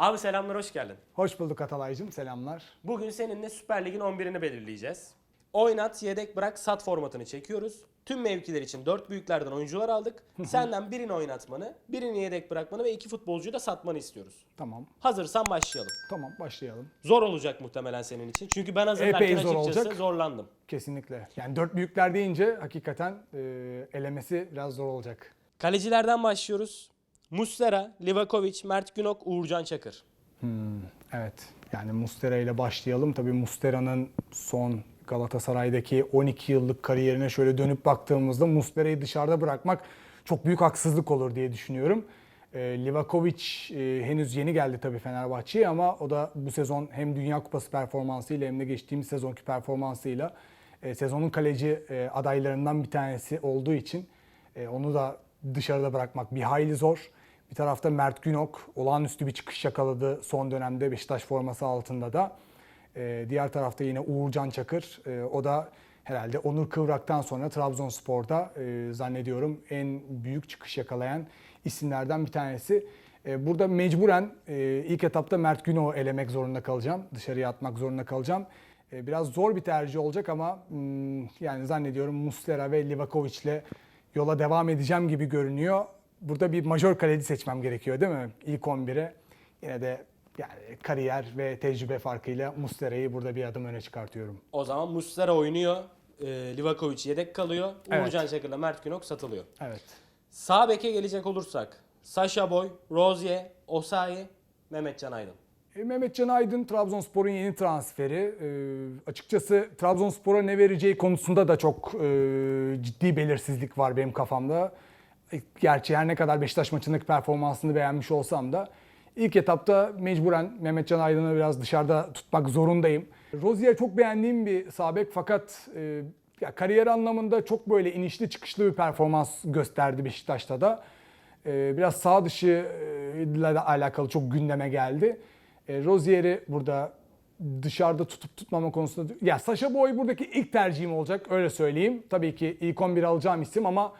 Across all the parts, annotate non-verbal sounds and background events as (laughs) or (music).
Abi selamlar hoş geldin. Hoş bulduk Atalay'cığım. Selamlar. Bugün seninle Süper Lig'in 11'ini belirleyeceğiz. Oynat, yedek bırak, sat formatını çekiyoruz. Tüm mevkiler için 4 büyüklerden oyuncular aldık. Senden birini oynatmanı, birini yedek bırakmanı ve iki futbolcuyu da satmanı istiyoruz. Tamam. Hazırsan başlayalım. Tamam başlayalım. Zor olacak muhtemelen senin için. Çünkü ben hazırlarken Epey zor açıkçası olacak. zorlandım. Kesinlikle. Yani dört büyükler deyince hakikaten e, elemesi biraz zor olacak. Kalecilerden başlıyoruz. Muslera, Livakovic, Mert Günok, Uğurcan Çakır. Evet. Yani Mustera ile başlayalım. Tabii Mustera'nın son Galatasaray'daki 12 yıllık kariyerine şöyle dönüp baktığımızda Mustera'yı dışarıda bırakmak çok büyük haksızlık olur diye düşünüyorum. E, Livakovic e, henüz yeni geldi tabii Fenerbahçe'ye ama o da bu sezon hem Dünya Kupası performansıyla hem de geçtiğimiz sezonki performansıyla e, sezonun kaleci e, adaylarından bir tanesi olduğu için e, onu da dışarıda bırakmak bir hayli zor. Bir tarafta Mert Günok olağanüstü bir çıkış yakaladı son dönemde Beşiktaş forması altında da. Ee, diğer tarafta yine Uğurcan Çakır. Ee, o da herhalde Onur Kıvrak'tan sonra Trabzonspor'da e, zannediyorum en büyük çıkış yakalayan isimlerden bir tanesi. Ee, burada mecburen e, ilk etapta Mert Günok'u elemek zorunda kalacağım. Dışarıya atmak zorunda kalacağım. Ee, biraz zor bir tercih olacak ama hmm, yani zannediyorum Muslera ve Livakovic'le yola devam edeceğim gibi görünüyor. Burada bir majör kaleci seçmem gerekiyor değil mi? İlk 11'e. Yine de yani kariyer ve tecrübe farkıyla Muslera'yı burada bir adım öne çıkartıyorum. O zaman Muslera oynuyor. E, Livakovic yedek kalıyor. Evet. Uğurcan Çakır'la Mert Günok satılıyor. Evet. Sağ beke gelecek olursak Sasha Boy, Rozier, Osayi, Mehmetcan Aydın. E, Mehmetcan Aydın Trabzonspor'un yeni transferi. E, açıkçası Trabzonspor'a ne vereceği konusunda da çok e, ciddi belirsizlik var benim kafamda. E, Gerçi her ne kadar Beşiktaş maçındaki performansını beğenmiş olsam da ilk etapta mecburen Mehmetcan Aydın'ı biraz dışarıda tutmak zorundayım. Rozier çok beğendiğim bir sağ bek fakat e, ya kariyer anlamında çok böyle inişli çıkışlı bir performans gösterdi Beşiktaş'ta da. E, biraz sağ dışı e, ile alakalı çok gündeme geldi. E, Rozier'i burada dışarıda tutup tutmama konusunda... Ya Sasha Boy buradaki ilk tercihim olacak öyle söyleyeyim. Tabii ki ilk 11 alacağım isim ama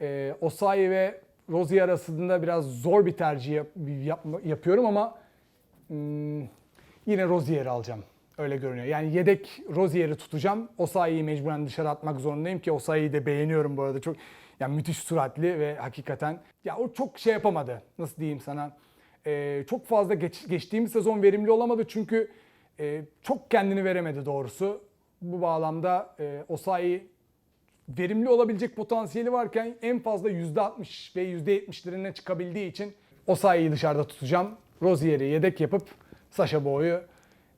e, Osayi ve Rozier arasında biraz zor bir tercih yap- yapma- yapıyorum ama hmm, yine Rozier'i alacağım. Öyle görünüyor. Yani yedek Rozier'i tutacağım. Osayi'yi mecburen dışarı atmak zorundayım ki Osayi'yi de beğeniyorum bu arada. Çok yani müthiş süratli ve hakikaten ya o çok şey yapamadı. Nasıl diyeyim sana? Ee, çok fazla geç, geçtiğimiz sezon verimli olamadı çünkü e, çok kendini veremedi doğrusu. Bu bağlamda e, Osayi verimli olabilecek potansiyeli varken en fazla %60 ve %70'lerine çıkabildiği için Osayi'yi dışarıda tutacağım. Rozier'i yedek yapıp Sasha Boy'u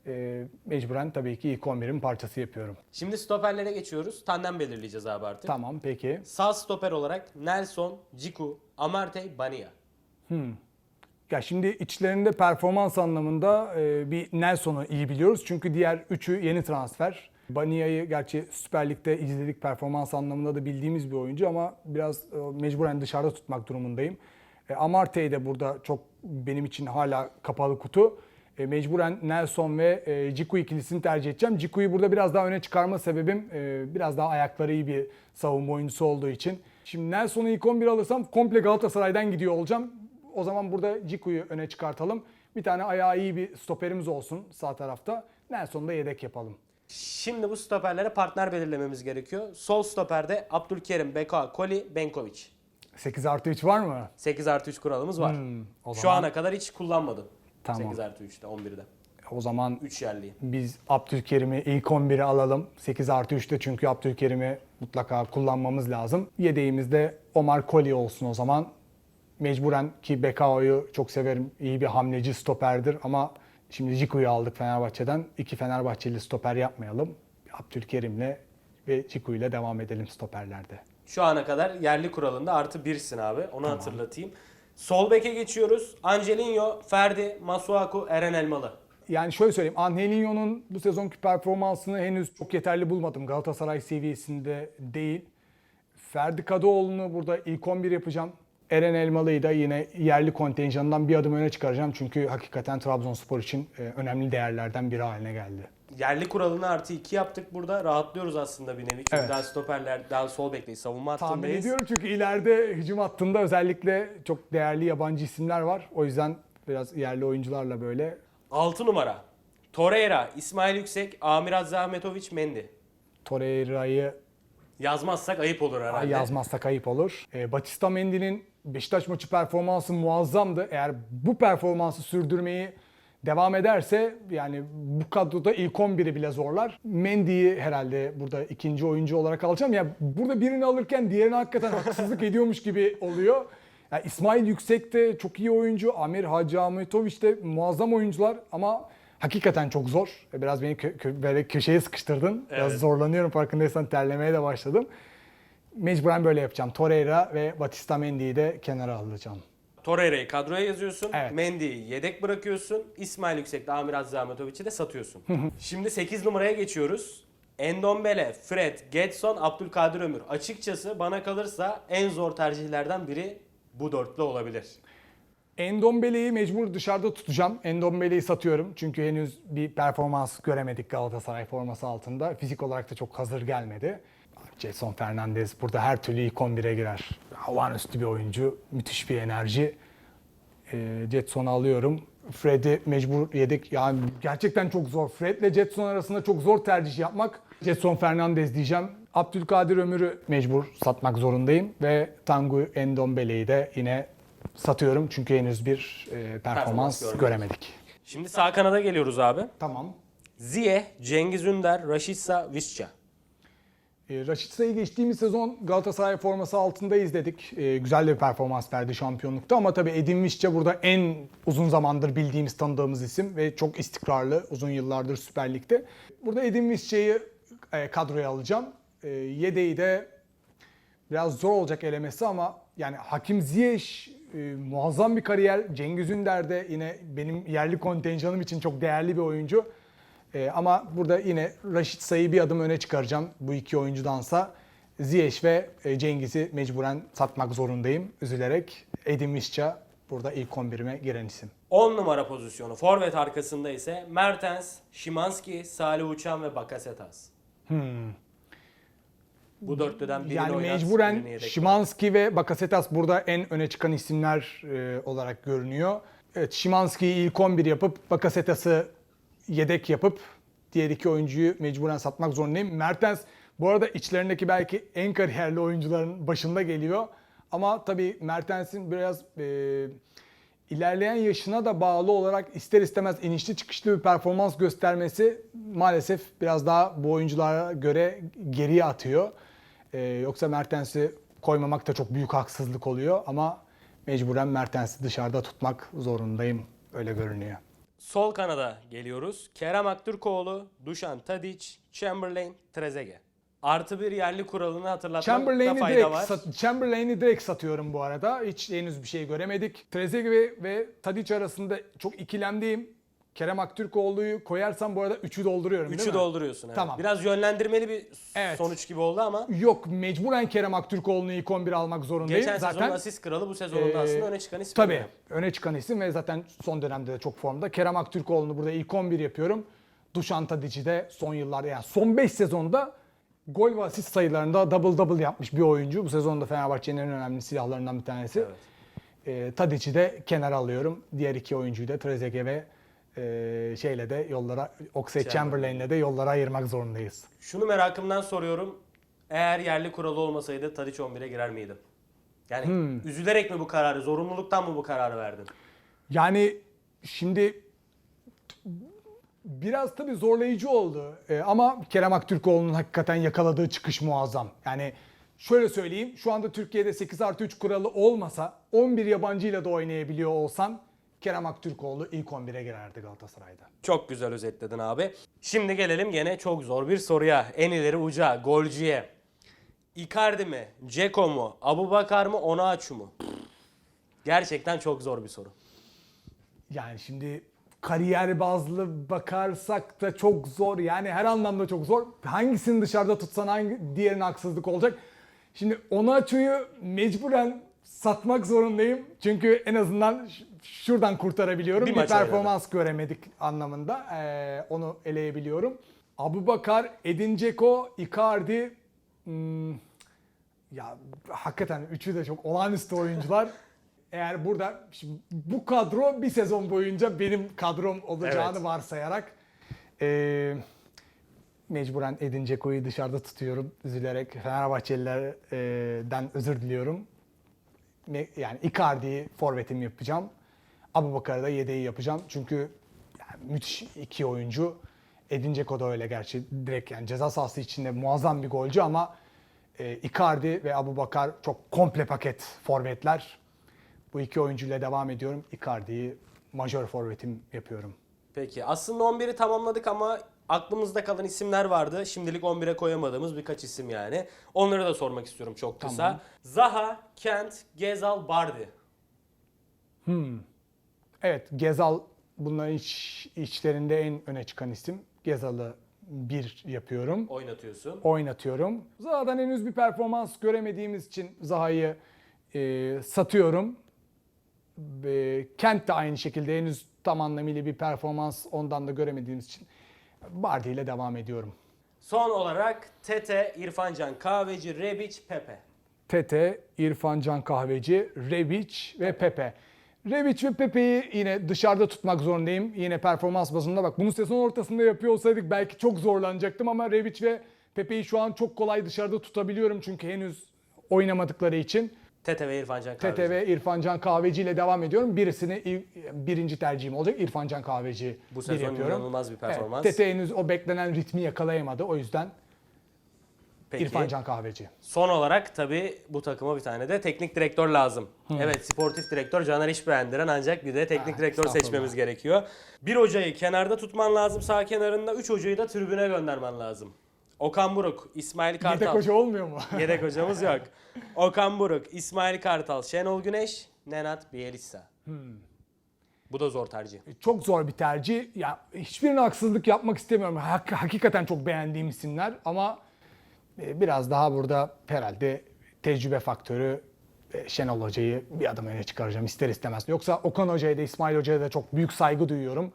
e, mecburen tabii ki ilk 11'in parçası yapıyorum. Şimdi stoperlere geçiyoruz. Tandem belirleyeceğiz abi artık. Tamam peki. Sağ stoper olarak Nelson, Ciku, Amartey, Bania. Ya şimdi içlerinde performans anlamında e, bir Nelson'u iyi biliyoruz. Çünkü diğer üçü yeni transfer. Bania'yı gerçi Süper Lig'de izledik performans anlamında da bildiğimiz bir oyuncu ama biraz e, mecburen dışarıda tutmak durumundayım. E, Amartey de burada çok benim için hala kapalı kutu. E, mecburen Nelson ve e, Ciku ikilisini tercih edeceğim. Ciku'yu burada biraz daha öne çıkarma sebebim e, biraz daha ayakları iyi bir savunma oyuncusu olduğu için. Şimdi Nelson'u ilk 11 alırsam komple Galatasaray'dan gidiyor olacağım. O zaman burada Ciku'yu öne çıkartalım. Bir tane ayağı iyi bir stoperimiz olsun sağ tarafta. Nelson'u da yedek yapalım. Şimdi bu stoperlere partner belirlememiz gerekiyor. Sol stoperde Abdülkerim, Beka, Koli, Benkovic. 8 artı 3 var mı? 8 artı 3 kuralımız var. Hmm, o Şu zaman- ana kadar hiç kullanmadın. Tamam. 8 artı 3'te 11'de. O zaman 3 yerliyi. biz Abdülkerim'i ilk 11'e alalım. 8 artı 3'te çünkü Abdülkerim'i mutlaka kullanmamız lazım. Yedeğimizde Omar Koli olsun o zaman. Mecburen ki Bekao'yu çok severim. İyi bir hamleci stoperdir ama şimdi Ciku'yu aldık Fenerbahçe'den. İki Fenerbahçeli stoper yapmayalım. Abdülkerim'le ve Ciku'yla devam edelim stoperlerde. Şu ana kadar yerli kuralında artı 1'sin abi. Onu hatırlatayım. Sol beke geçiyoruz. Angelinho, Ferdi, Masuaku, Eren Elmalı. Yani şöyle söyleyeyim. Angelinho'nun bu sezonki performansını henüz çok yeterli bulmadım. Galatasaray seviyesinde değil. Ferdi Kadıoğlu'nu burada ilk 11 yapacağım. Eren Elmalı'yı da yine yerli kontenjanından bir adım öne çıkaracağım. Çünkü hakikaten Trabzonspor için e, önemli değerlerden biri haline geldi. Yerli kuralını artı 2 yaptık burada. Rahatlıyoruz aslında bir nevi. Çünkü Evet. daha stoperler, daha sol bekteyiz. Savunma Tahmin hattındayız. ediyorum çünkü ileride hücum hattında özellikle çok değerli yabancı isimler var. O yüzden Biraz yerli oyuncularla böyle 6 numara. Torreira, İsmail Yüksek, Amir Azza Ahmetoviç, Mendy. Torreira'yı Yazmazsak ayıp olur herhalde. yazmazsak ayıp olur. E, Batista Mendy'nin Beşiktaş maçı performansı muazzamdı. Eğer bu performansı sürdürmeyi devam ederse yani bu kadroda ilk 11'i bile zorlar. Mendy'yi herhalde burada ikinci oyuncu olarak alacağım. Ya burada birini alırken diğerine hakikaten haksızlık (laughs) ediyormuş gibi oluyor. Yani İsmail Yüksek de çok iyi oyuncu. Amir Hacı Ahmetoviç de muazzam oyuncular ama hakikaten çok zor. Biraz beni kö- kö- böyle köşeye sıkıştırdın. Biraz Evet. zorlanıyorum farkındaysan terlemeye de başladım. Mecburen böyle yapacağım. Torreira ve Batista Mendy'yi de kenara alacağım. Torreira'yı kadroya yazıyorsun. Evet. Mendy'yi yedek bırakıyorsun. İsmail Yüksek'le Amir Azza Ahmetoviç'i de satıyorsun. Şimdi 8 numaraya geçiyoruz. Endombele, Fred, Getson, Abdülkadir Ömür. Açıkçası bana kalırsa en zor tercihlerden biri bu dörtlü olabilir. Endombele'yi mecbur dışarıda tutacağım. Endombele'yi satıyorum. Çünkü henüz bir performans göremedik Galatasaray forması altında. Fizik olarak da çok hazır gelmedi. Jason Fernandez burada her türlü ilk 11'e girer. Havanüstü bir oyuncu. Müthiş bir enerji. Ee, Jetson'u alıyorum. Fred'i mecbur yedek. Yani gerçekten çok zor. Fred'le Jetson arasında çok zor tercih yapmak. Jetson Fernandez diyeceğim. Abdülkadir Ömür'ü mecbur satmak zorundayım. Ve Tangu Endombele'yi de yine satıyorum. Çünkü henüz bir e, performans, Performans göremedik. Şimdi sağ kanada geliyoruz abi. Tamam. Ziyeh, Cengiz Ünder, Raşitsa, Visca. E, Raşitsa'yı geçtiğimiz sezon Galatasaray forması altında izledik. E, güzel de bir performans verdi şampiyonlukta ama tabii Edin Visca burada en uzun zamandır bildiğimiz, tanıdığımız isim ve çok istikrarlı uzun yıllardır Süper Lig'de. Burada Edin Visca'yı e, kadroya alacağım. E, yedeği de biraz zor olacak elemesi ama yani Hakim Ziyech e, muazzam bir kariyer. Cengiz Ünder de yine benim yerli kontenjanım için çok değerli bir oyuncu. E, ama burada yine Raşit Say'ı bir adım öne çıkaracağım bu iki oyuncudansa. Ziyech ve e, Cengiz'i mecburen satmak zorundayım üzülerek. Edin Visca burada ilk 11'ime giren isim. 10 numara pozisyonu. Forvet arkasında ise Mertens, Şimanski, Salih Uçan ve Bakasetas. Bu dörtlüden birini Yani oynat, birini mecburen yedek bırak. Şimanski ve Bakasetas burada en öne çıkan isimler e, olarak görünüyor. Evet Şimanski'yi ilk 11 yapıp Bakasetas'ı yedek yapıp diğer iki oyuncuyu mecburen satmak zorundayım. Mertens bu arada içlerindeki belki en kariyerli oyuncuların başında geliyor. Ama tabii Mertens'in biraz e, ilerleyen yaşına da bağlı olarak ister istemez inişli çıkışlı bir performans göstermesi maalesef biraz daha bu oyunculara göre geriye atıyor. Ee, yoksa Mertens'i koymamak da çok büyük haksızlık oluyor ama mecburen Mertens'i dışarıda tutmak zorundayım. Öyle görünüyor. Sol kanada geliyoruz. Kerem Aktürkoğlu, Dušan Tadic, Chamberlain, Trezeguet. Artı bir yerli kuralını hatırlatmakta Chamberlain'i fayda direkt, var. sat- Chamberlain'i direkt satıyorum bu arada. Hiç henüz bir şey göremedik. Trezeguet ve Tadic arasında çok ikilemdeyim. Kerem Aktürkoğlu'yu koyarsam bu arada 3'ü dolduruyorum değil Üçü mi? dolduruyorsun. Evet. Tamam. Biraz yönlendirmeli bir Evet. sonuç gibi oldu ama Yok mecburen Kerem Aktürkoğlu'nu ilk 11 almak zorundayım. geçen zaten sezonun asist kralı bu sezonun da Ee, aslında öne çıkan ismi. Tabii öne çıkan isim ve zaten son dönemde de çok formda. Kerem Aktürkoğlu'nu burada ilk 11 yapıyorum. Dušan Tadic'i de son yıllarda yani son 5 sezonda gol ve asist sayılarında double double yapmış bir oyuncu. Bu sezonda Fenerbahçe'nin en önemli silahlarından bir tanesi. Evet. Ee, Tadic'i de kenara alıyorum. Diğer iki oyuncuyu da Trezeguet ve e, şeyle de yollara Oxlade Chamberlain'le de yollara ayırmak zorundayız. Şunu merakımdan soruyorum. Eğer yerli kuralı olmasaydı Tadic 11'e girer miydi? Yani Hmm. üzülerek mi bu kararı, zorunluluktan mı bu kararı verdin? Yani şimdi biraz tabii zorlayıcı oldu. Ee, ama Kerem Aktürkoğlu'nun hakikaten yakaladığı çıkış muazzam. Yani şöyle söyleyeyim. Şu anda Türkiye'de 8 artı 3 kuralı olmasa 11 yabancıyla da oynayabiliyor olsan Kerem Aktürkoğlu ilk 11'e girerdi Galatasaray'da. Çok güzel özetledin abi. Şimdi gelelim gene çok zor bir soruya. En ileri uca, golcüye. Icardi mi, Ceko mu, Abubakar mı, Onaçu mu? Gerçekten çok zor bir soru. Yani şimdi kariyer bazlı bakarsak da çok zor. Yani her anlamda çok zor. Hangisini dışarıda tutsan hangi diğerine haksızlık olacak. Şimdi Onaçu'yu mecburen satmak zorundayım. Çünkü en azından şuradan kurtarabiliyorum. Bir Bir, performans göremedik anlamında. Ee, onu eleyebiliyorum. Abubakar, Edin Dzeko, Icardi. hmm, ya hakikaten üçü de çok olağanüstü oyuncular. (laughs) Eğer burada şimdi bu kadro bir sezon boyunca benim kadrom olacağını Evet. varsayarak e, mecburen Edin Dzeko'yu dışarıda tutuyorum. Üzülerek Fenerbahçelilerden özür diliyorum. Yani Icardi'yi forvetim yapacağım. Abu Bakar'ı da yedeği yapacağım. Çünkü yani müthiş iki oyuncu. Edin Dzeko da öyle gerçi. Direkt yani ceza sahası içinde muazzam bir golcü ama e, Icardi ve Abu Bakar çok komple paket forvetler. Bu iki oyuncuyla devam ediyorum. Icardi'yi majör forvetim yapıyorum. Peki aslında 11'i tamamladık ama aklımızda kalan isimler vardı. Şimdilik 11'e koyamadığımız birkaç isim yani. Onları da sormak istiyorum çok kısa. Tamam. Zaha, Kent, Gezal, Bardi. Evet Gezal bunların iç, içlerinde en öne çıkan isim. Gezal'ı bir yapıyorum. Oynatıyorsun. oynatıyorum. Zaha'dan henüz bir performans göremediğimiz için Zaha'yı e, satıyorum. Ve Kent de aynı şekilde henüz tam anlamıyla bir performans ondan da göremediğimiz için Bardi ile devam ediyorum. Son olarak Tete, İrfancan Kahveci, Rebic, Pepe. Tete, İrfan Can Kahveci, Rebic ve Pepe. Rebic ve Pepe'yi yine dışarıda tutmak zorundayım. Yine performans bazında bak bunu sezon ortasında yapıyor olsaydık belki çok zorlanacaktım ama Rebic ve Pepe'yi şu an çok kolay dışarıda tutabiliyorum çünkü henüz oynamadıkları için. Tete ve İrfancan Kahveci. Tete ve İrfan Can Kahveci ile devam ediyorum. Birisini birinci tercihim olacak. İrfan Can Kahveci Bu sezon inanılmaz bir performans. Evet, Tete henüz o beklenen ritmi yakalayamadı. O yüzden Peki. İrfan Can Kahveci. Son olarak tabii bu takıma bir tane de teknik direktör lazım. Evet sportif direktör Caner İşbeğendiren ancak bir de teknik Ah, direktör seçmemiz gerekiyor. Bir hocayı kenarda tutman lazım sağ kenarında. Üç hocayı da tribüne göndermen lazım. Okan Buruk, İsmail Kartal. Yedek hoca olmuyor mu? (laughs) Yedek hocamız yok. Okan Buruk, İsmail Kartal, Şenol Güneş, Nenat Bielitsa. Hmm. Bu da zor tercih. çok zor bir tercih. Ya hiçbirine haksızlık yapmak istemiyorum. Hak- hakikaten çok beğendiğim isimler ama e, biraz daha burada herhalde tecrübe faktörü e, Şenol Hoca'yı bir adım öne çıkaracağım ister istemez. Yoksa Okan Hoca'ya da İsmail Hoca'ya da çok büyük saygı duyuyorum.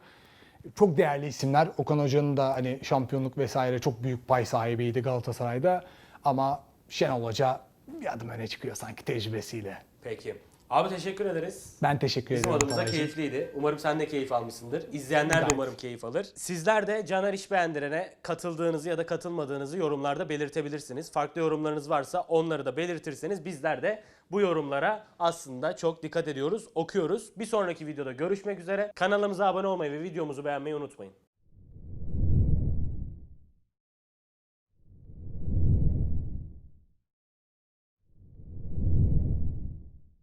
Çok değerli isimler. Okan Hoca'nın da hani şampiyonluk vesaire çok büyük pay sahibiydi Galatasaray'da. Ama Şenol Hoca bir adım öne çıkıyor sanki tecrübesiyle. Peki. Abi teşekkür ederiz. Ben teşekkür Bizim ederim. adımıza Kolaycığım. keyifliydi. Umarım sen de keyif almışsındır. İzleyenler de Gayet. umarım keyif alır. Sizler de Caner İşbeğendiren'e katıldığınızı ya da katılmadığınızı yorumlarda belirtebilirsiniz. Farklı yorumlarınız varsa onları da belirtirseniz bizler de bu yorumlara aslında çok dikkat ediyoruz, okuyoruz. Bir sonraki videoda görüşmek üzere. Kanalımıza abone olmayı ve videomuzu beğenmeyi unutmayın.